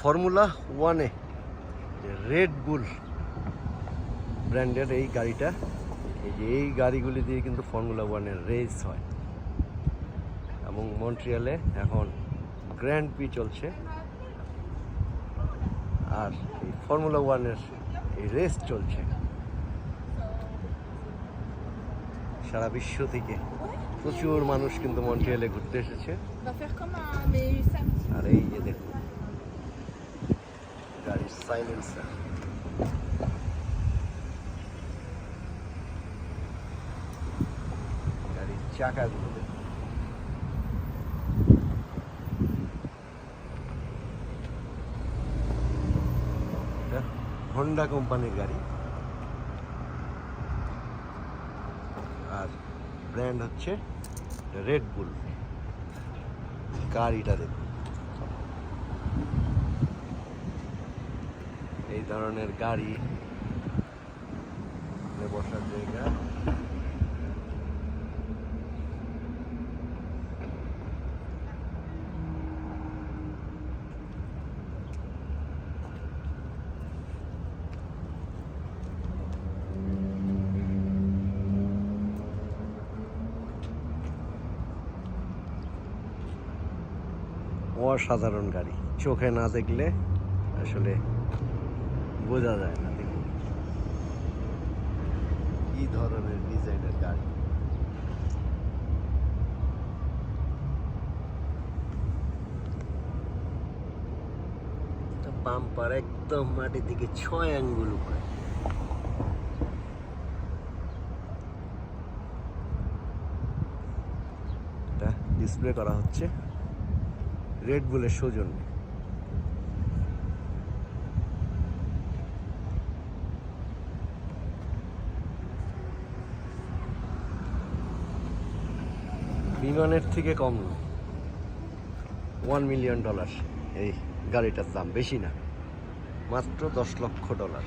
Formula ওয়ানে red বুল ব্র্যান্ডের এই গাড়িটা এই যে এই গাড়িগুলি দিয়ে কিন্তু ফর্মুলা ওয়ানের রেস হয়। এবং মন্ট্রিয়ালে এখন গ্র্যান্ড পি চলছে। আর এই ফর্মুলা ওয়ানের এই রেস চলছে। সারা বিশ্ব থেকে প্রচুর মানুষ কিন্তু মন্ট্রিয়ালে ঘুরতে এসেছে. আর এই যে দেখুন। সাইলেন্সার গাড়ির চাকাগুলো হন্ডা কোম্পানির গাড়ি আর ব্র্যান্ড হচ্ছে রেড বুল গাড়িটা দেখুন। ধরনের গাড়ি বসার জায়গা। অসাধারণ গাড়ি। চোখে না দেখলে আসলে বোঝা যায় না দেখুন। কি ধরনের ডিজাইনের গাড়ি? পাম্পার একদম মাটির দিকে ছয় আঙ্গুল উপরে। ডিসপ্লে করা হচ্ছে রেড বুলের সৌজন্যে। বিমানের থেকে কম না। ওয়ান মিলিয়ন ডলার এই গাড়িটার দাম বেশি না। মাত্র দশ লক্ষ ডলার